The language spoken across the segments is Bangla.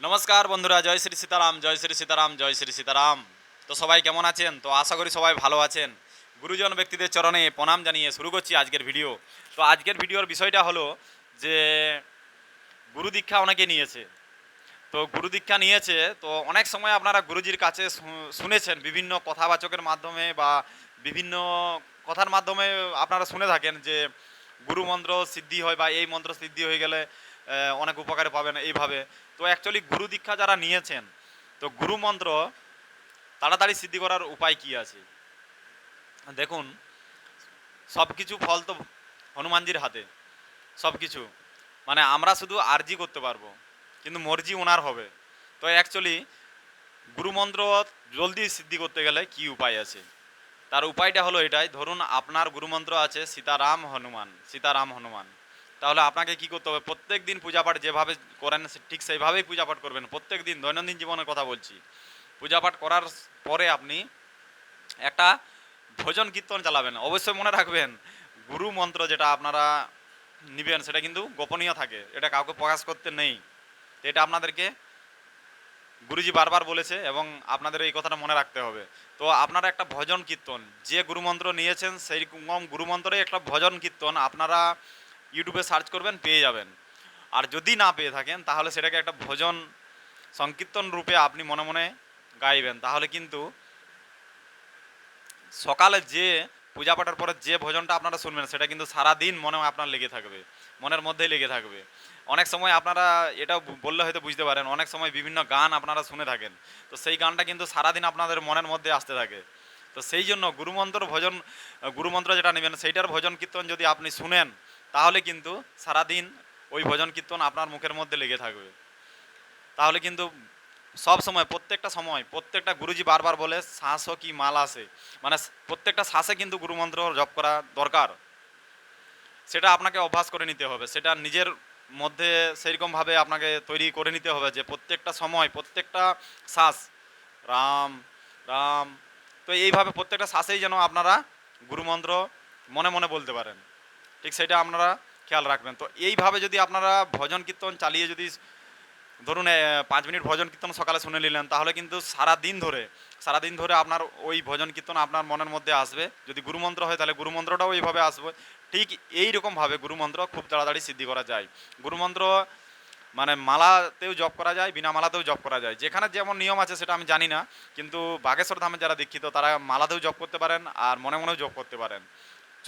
নমস্কার বন্ধুরা, জয় শ্রী সীতারাম, জয় শ্রী সীতারাম, জয় শ্রী সীতারাম। তো সবাই কেমন আছেন? তো আশা করি সবাই ভালো আছেন। গুরুজন ব্যক্তিদের চরণে প্রণাম জানিয়ে শুরু করছি আজকের ভিডিও। তো আজকের ভিডিওর বিষয়টা হলো যে, গুরু দীক্ষা অনেকে নিয়েছে। তো গুরু দীক্ষা নিয়েছে, তো অনেক সময় আপনারা গুরুজির কাছে শুনেছেন, বিভিন্ন কথাবাচকের মাধ্যমে বা বিভিন্ন কথার মাধ্যমে আপনারা শুনে থাকেন যে, গুরু মন্ত্র সিদ্ধি হয় বা এই মন্ত্র সিদ্ধি হয়ে গেলে অনেক উপকারে পাবেন এইভাবে। তো অ্যাকচুয়ালি গুরু দীক্ষা যারা নিয়েছেন, তো গুরু মন্ত্র তাড়াতাড়ি সিদ্ধি করার উপায় কি আছে? দেখুন সব কিছু ফল তো হনুমানজির হাতে সব কিছু মানে আমরা শুধু আরজি করতে পারব, কিন্তু মর্জি ওনার হবে। তো অ্যাকচুয়ালি গুরুমন্ত্র জলদি সিদ্ধি করতে গেলে কি উপায় আছে? তার উপায়টা হলো এটাই, ধরুন আপনার গুরুমন্ত্র আছে, সীতারাম হনুমান সীতারাম হনুমান। তাহলে আপনাকে কি করতে হবে? প্রত্যেক দিন পূজাপাঠ যেভাবে করেন ঠিক সেইভাবেই পূজাপাঠ করবেন। প্রত্যেক দিন দৈনন্দিন জীবনের কথা বলছি। পূজাপাঠ করার পরে আপনি একটা ভোজন কীর্তন চালাবেন। অবশ্যই মনে রাখবেন, গুরু মন্ত্র যেটা আপনারা নিবেন, সেটা কিন্তু গোপনীয় থাকে। এটা কাউকে প্রকাশ করতে নেই। তো এটা আপনাদেরকে গুরুজি বারবার বলেছে এবং আপনাদের এই কথাটা মনে রাখতে হবে। তো আপনারা একটা ভজন কীর্তন, যে গুরুমন্ত্র নিয়েছেন সেই গুরুমন্ত্রে একটা ভজন কীর্তন। আপনারা ইউটিউবে সার্চ করবেন, পেয়ে যাবেন। আর যদি না পেয়ে থাকেন, তাহলে সেটাকে একটা ভজন সংকীর্তন রূপে আপনি মনে মনে গাইবেন। তাহলে কিন্তু সকালে যে পূজা পাঠার পরে যে ভজনটা আপনারা শুনবেন, সেটা কিন্তু সারা দিন মনে আপনার লেগে থাকবে, মনের মধ্যেই লেগে থাকবে। অনেক সময় আপনারা এটা বললে হয়তো বুঝতে পারেন, অনেক সময় বিভিন্ন গান আপনারা শুনে থাকেন। তো সেই গানটা কিন্তু সারাদিন আপনাদের মনের মধ্যে আসতে থাকে। তো সেই জন্য গুরুমন্ত্র ভজন, গুরুমন্ত্র যেটা নেবেন, সেইটার ভজন কীর্তন যদি আপনি শুনেন তাহলে কিন্তু সারাদিন ওই ভজন কীর্তন আপনার মুখের মধ্যে লেগে থাকবে। তাহলে কিন্তু সব সময়, প্রত্যেকটা সময়, প্রত্যেকটা গুরুজি বারবার বলে, শ্বাসও কি মাল আসে মানে প্রত্যেকটা শ্বাসে কিন্তু গুরুমন্ত্র জপ করা দরকার। সেটা আপনাকে অভ্যাস করে নিতে হবে। সেটা নিজের মধ্যে সেইরকমভাবে আপনাকে তৈরি করে নিতে হবে যে, প্রত্যেকটা সময়, প্রত্যেকটা শ্বাস, রাম রাম, তো এইভাবে প্রত্যেকটা শ্বাসেই যেন আপনারা গুরুমন্ত্র মনে মনে বলতে পারেন। ঠিক সেটা আপনারা খেয়াল রাখবেন। তো এইভাবে যদি আপনারা ভজন কীর্তন চালিয়ে যদি ধরুন পাঁচ মিনিট ভজন কীর্তন সকালে শুনে নিলেন, তাহলে কিন্তু সারা দিন ধরে সারা দিন ধরে আপনার ওই ভজন কীর্তন আপনার মনের মধ্যে আসবে। যদি গুরুমন্ত্র হয়, তাহলে গুরুমন্ত্রটাও এইভাবে আসবে। ঠিক এই রকমভাবে গুরুমন্ত্র খুব তাড়াতাড়ি সিদ্ধি করা যায়। গুরুমন্ত্র মানে মালাতেও জপ করা যায়, বিনা মালাতেও জপ করা যায়। যেখানে যেমন নিয়ম আছে, সেটা আমি জানি না, কিন্তু বাগেশ্বর ধামে যারা দীক্ষিত, তারা মালাতেও জপ করতে পারেন আর মনে মনেও জপ করতে পারেন।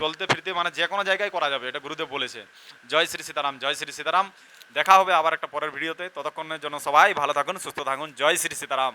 চলতে ফিরতে মানে যে কোনো জায়গায় করা যাবে, এটা গুরুদেব বলেছে। জয় শ্রী সীতারাম, জয় শ্রী সীতারাম। দেখা হবে আবার একটা পরের ভিডিওতে। ততক্ষণের জন্য সবাই ভালো থাকুন, সুস্থ থাকুন। জয় শ্রী সীতারাম।